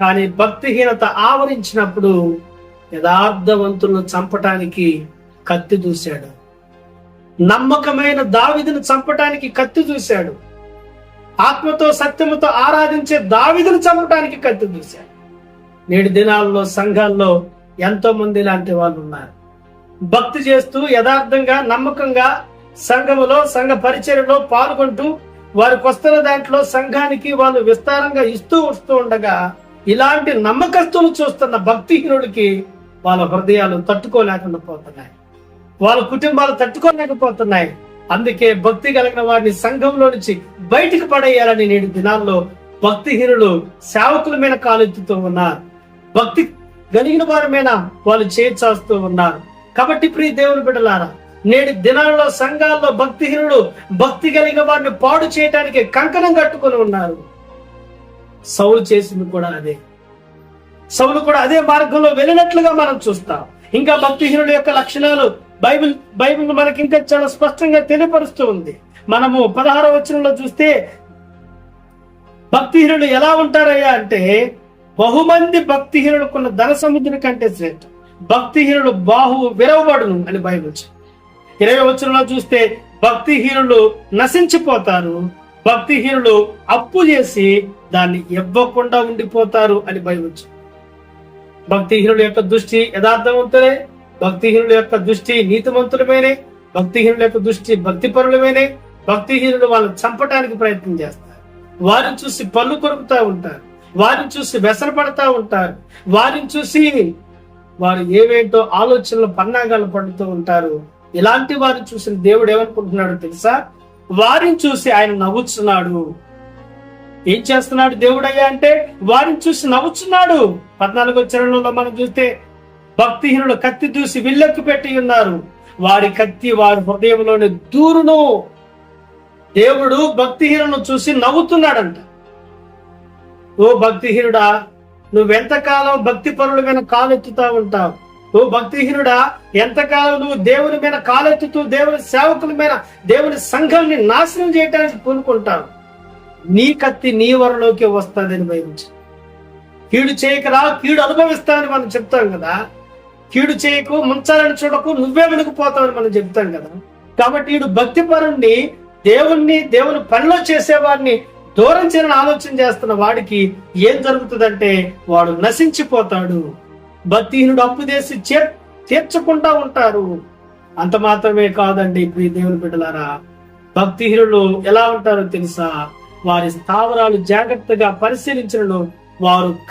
కానీ భక్తిహీనత ఆవరించినప్పుడు యథార్థవంతులను చంపటానికి కత్తి దూశాడు. నమ్మకమైన దావిదను చంపటానికి కత్తి దూశాడు. ఆత్మతో సత్యముతో ఆరాధించే దావిదను చంపటానికి కత్తి దూశాడు. నేటి దినాల్లో సంఘాల్లో ఎంతో మంది ఇలాంటి వాళ్ళు ఉన్నారు. భక్తి చేస్తూ యథార్థంగా నమ్మకంగా సంఘములో సంఘ పరిచర్యలో పాల్గొంటూ వారికి వస్తున్న దాంట్లో సంఘానికి వాళ్ళు విస్తారంగా ఇస్తూ వస్తూ ఉండగా ఇలాంటి నమ్మకస్తులు చూస్తున్న భక్తిహీనుడికి వాళ్ళ హృదయాలు తట్టుకోలేకుండా పోతున్నాయి వాళ్ళ కుటుంబాలు తట్టుకోలేకపోతున్నాయి. అందుకే భక్తి కలిగిన వారిని సంఘంలో నుంచి బయటికి పడేయాలని నేటి దినాల్లో భక్తిహీనులు సేవకుల మీద కాలెత్తుతూ ఉన్నారు. భక్తి కలిగిన వారి మీద వాళ్ళు చేర్చాస్తూ ఉన్నారు. కాబట్టి ప్రియ దేవుని బిడ్డలారా నేటి దినాల్లో సంఘాల్లో భక్తిహీనులు భక్తి కలిగిన వారిని పాడు చేయడానికి కంకణం కట్టుకొని ఉన్నారు. సౌలు చేసింది కూడా అదే. సౌలు కూడా అదే మార్గంలో వెళ్ళినట్లుగా మనం చూస్తాం. ఇంకా భక్తిహీనుల యొక్క లక్షణాలు బైబిల్ బైబిల్ మనకి ఇంకా చాలా స్పష్టంగా తెలియపరుస్తూ ఉంది. మనము పదహారవ వచనంలో చూస్తే భక్తిహీనులు ఎలా ఉంటారయ్యా అంటే బహుమంది భక్తిహీనులకున్న ధన సముద్రం కంటే శ్రేష్ఠ భక్తిహీనుడు బాహు విరవబడును అని బైబిల్ ఇరవై వచనంలో చూస్తే భక్తిహీనులు నశించిపోతారు భక్తిహీనులు అప్పు చేసి దాన్ని ఇవ్వకుండా ఉండిపోతారు అని భయం భక్తిహీనుల యొక్క దృష్టి యథార్థవంతులే భక్తిహీనుల యొక్క దృష్టి నీతిమంతులమైనే భక్తిహీనుల యొక్క దృష్టి భక్తిపరులమైనే భక్తిహీనులు వాళ్ళని చంపడానికి ప్రయత్నం చేస్తారు. వారిని చూసి పళ్ళు కొరుకుతూ ఉంటారు వారిని చూసి వెసరపడతా ఉంటారు వారిని చూసి వారు ఏవేంటో ఆలోచనలు పన్నాగాలు పడుతూ ఉంటారు. ఇలాంటి వారిని చూసిన దేవుడు ఏమనుకుంటున్నాడు తెలుసా? వారిని చూసి ఆయన నవ్వుతున్నాడు ఏం చేస్తున్నాడు దేవుడయ్యా అంటే వారిని చూసి నవ్వుచున్నాడు. పద్నాలుగో చరణంలో మనం చూస్తే భక్తిహీనుడు కత్తి దూసి విల్లెక్కు పెట్టి ఉన్నారు. వారి కత్తి వారి హృదయంలోని దూరును దేవుడు భక్తిహీనులను చూసి నవ్వుతున్నాడంట. ఓ భక్తిహీనుడా నువ్వెంతకాలం భక్తి పరుల మీద కాలెత్తుతా ఉంటావు? నువ్వు భక్తిహీనుడా ఎంతకాలం నువ్వు దేవుని మీద కాలెత్తుతూ దేవుని సేవకుల మీద దేవుని సంఘాన్ని నాశనం చేయడానికి పూనుకుంటావు? నీ కత్తి నీ వరలోకి వస్తుందని భయించు కీడు చేయకరా కీడు అనుభవిస్తామని మనం చెప్తాం కదా. కీడు చేయకు ముంచాలని చూడకు నువ్వే వెనుకుపోతావని మనం చెప్తాం కదా. కాబట్టి వీడు భక్తి పరుణ్ణి దేవుణ్ణి దేవుని పనిలో చేసేవాడిని దూరం చేయాలని ఆలోచన చేస్తున్న వాడికి ఏం జరుగుతుందంటే వాడు నశించిపోతాడు. భక్తిహీనుడు అప్పు చేసి తీర్చకుండా ఉంటారు. అంత మాత్రమే కాదండి ప్రియ దేవుని బిడ్డలారా. భక్తిహీనులు ఎలా ఉంటారో తెలుసా? వారి స్థావరాలు జాగ్రత్తగా పరిశీలించడంలో వారు